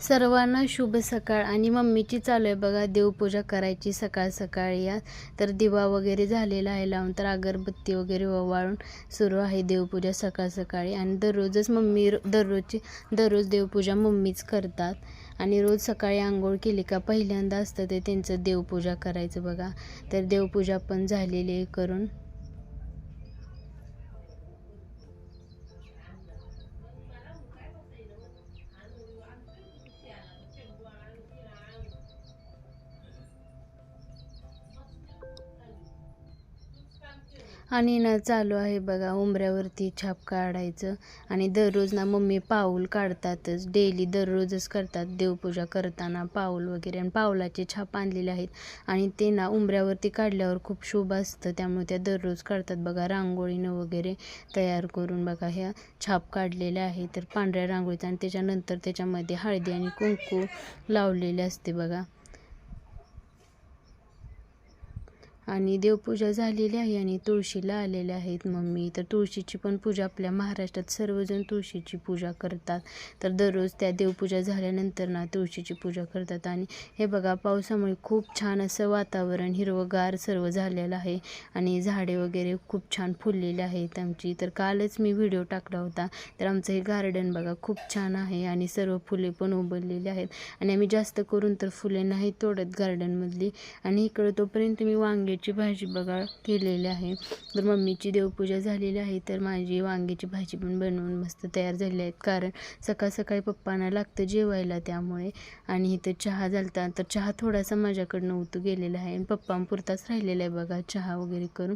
सर्वांना शुभ सकाळ. आणि मम्मीची चालू आहे बघा देवपूजा करायची सकाळ सकाळी या. तर दिवा वगैरे झालेला आहे लावून तर अगरबत्ती वगैरे ओवाळून सुरू आहे देवपूजा सकाळ सकाळी. आणि दररोजच मम्मी दररोजची दररोज देवपूजा मम्मीच करतात. आणि रोज सकाळी आंघोळ केली का पहिल्यांदा असतं ते त्यांचं देवपूजा करायचं बघा. तर देवपूजा पण झालेली आहे करून. आणि ना चालू आहे बघा उंबऱ्यावरती छाप काढायचं. आणि दररोज ना मम्मी पाऊल काढतातच. डेली दररोजच करतात. देवपूजा करताना पाऊल वगैरे आणि पाऊलाचे छाप आणलेले आहेत. आणि ते ना उंबऱ्यावरती काढल्यावर खूप शुभ असतं. त्यामुळे त्या दररोज काढतात बघा रांगोळीनं वगैरे तयार करून बघा ह्या छाप काढलेल्या आहे तर पांढऱ्या रांगोळीचा आणि त्याच्यानंतर त्याच्यामध्ये हळदी आणि कुंकू लावलेले असते बघा. आणि देवपूजा झालेली आहे आणि तुळशीला आलेल्या आहेत मम्मी. तर तुळशीची पण पूजा आपल्या महाराष्ट्रात सर्वजण तुळशीची पूजा करतात. तर दररोज त्या देवपूजा झाल्यानंतर ना तुळशीची पूजा करतात. आणि हे बघा पावसामुळे खूप छान असं वातावरण हिरवंगार सर्व झालेलं आहे. आणि झाडे वगैरे खूप छान फुललेले आहेत आमची. तर कालच मी व्हिडिओ टाकला होता. तर आमचं हे गार्डन बघा खूप छान आहे आणि सर्व फुले पण उमललेली आहेत. आणि आम्ही जास्त करून तर फुले नाही तोडत गार्डनमधली. आणि इकडं तोपर्यंत मी वांगे वांग्याची भाजी बघा केलेली आहे. तर मम्मीची देवपूजा झालेली आहे तर माझी वांग्याची भाजी पण बनवून मस्त तयार झाली आहेत. कारण सकाळ सकाळी पप्पांना लागतं जेवायला त्यामुळे. आणि इथं चहा झालता तर चहा थोडासा माझ्याकडनं उतू गेलेला आहे. आणि पप्पांपुरताच राहिलेला आहे बघा चहा वगैरे करून.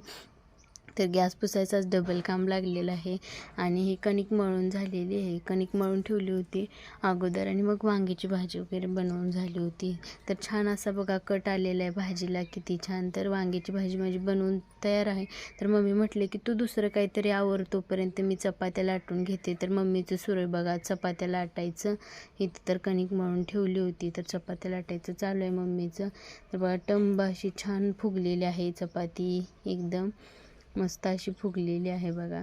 तर गॅस पुसायचाच डबल काम लागलेलं आहे. आणि ही कणिक मळून झालेली आहे. कणिक मळून ठेवली होती अगोदर आणि मग वांग्याची भाजी वगैरे बनवून झाली होती. तर छान असा बघा कट आलेला आहे भाजीला किती छान. तर वांग्याची भाजी माझी बनवून तयार आहे. तर मम्मी म्हटले की तू दुसरं काहीतरी आवर तोपर्यंत मी चपात्या लाटून घेते. तर मम्मीचं सुरळ बघा चपात्या लाटायचं. इथं तर कणिक मळून ठेवली होती. तर चपात्या लाटायचं चालू आहे मम्मीचं. तर बघा टंब अशी छान फुगलेली आहे चपाती एकदम. मस्त अशी फुगलेली आहे बघा.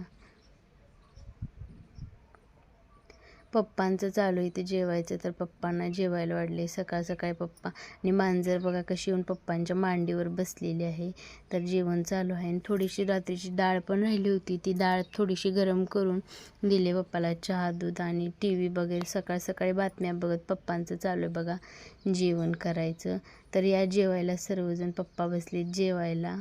पप्पांचं चालू इथे जेवायचं तर पप्पांना जेवायला वाढले सकाळ सकाळी पप्पा. आणि मांजर बघा कशी येऊन पप्पांच्या मांडीवर बसलेली आहे. तर जेवण चालू आहे. आणि थोडीशी रात्रीची डाळ पण राहिली होती. ती डाळ थोडीशी गरम करून दिले पप्पाला चहा दूध आणि टी व्ही बघेल. सकाळ सकाळी बातम्या बघत पप्पांचं चालू आहे बघा. जेवण करायचं. तर या जेवायला सर्वजण पप्पा बसले जेवायला.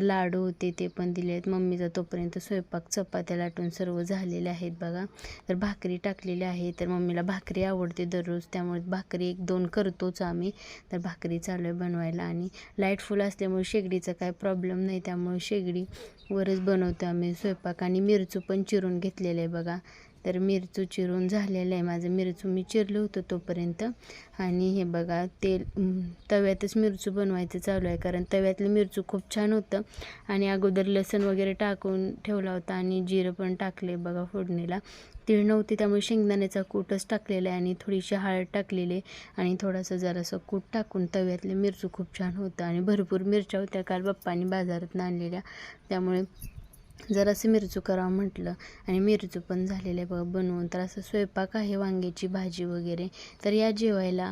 लाडू होते ते पण दिले आहेत. मम्मीचा तोपर्यंत स्वयंपाक चपात्या लाटून सर्व झालेले आहेत बघा. तर भाकरी टाकलेली आहे. तर मम्मीला भाकरी आवडते दररोज. त्यामुळे भाकरी एक दोन करतोच आम्ही. तर भाकरी चालू आहे बनवायला आणि लाइट फुल असल्यामुळे शेगडीचा काय प्रॉब्लेम नाही. त्यामुळे शेगडीवरच बनवतो आम्ही स्वयंपाक. आणि मिरचू पण चिरून घेतलेलं आहे बघा. तर मिरचू चिरून झालेलं आहे. माझं मिरचू मी चिरलं होतं तोपर्यंत. आणि हे बघा तेल तव्यातच मिरचू बनवायचं चालू आहे. कारण तव्यातलं मिरचू खूप छान होतं. आणि अगोदर लसण वगैरे टाकून ठेवला होता आणि जिरं पण टाकले बघा फोडणीला. तीळ नव्हती त्यामुळे शेंगदाण्याचा कूटच टाकलेला आहे आणि थोडीशी हळद टाकलेली आणि थोडासा जरासं कूट टाकून तव्यातले मिरचू खूप छान होतं. आणि भरपूर मिरच्या होत्या काल बाप्पानी बाजारात आणलेल्या. त्यामुळे जरासं मिरचू करावं म्हटलं आणि मिरचू पण झालेलं आहे बघा बनवून तर असं स्वयंपाक आहे वांग्याची भाजी वगैरे तर या जेवायला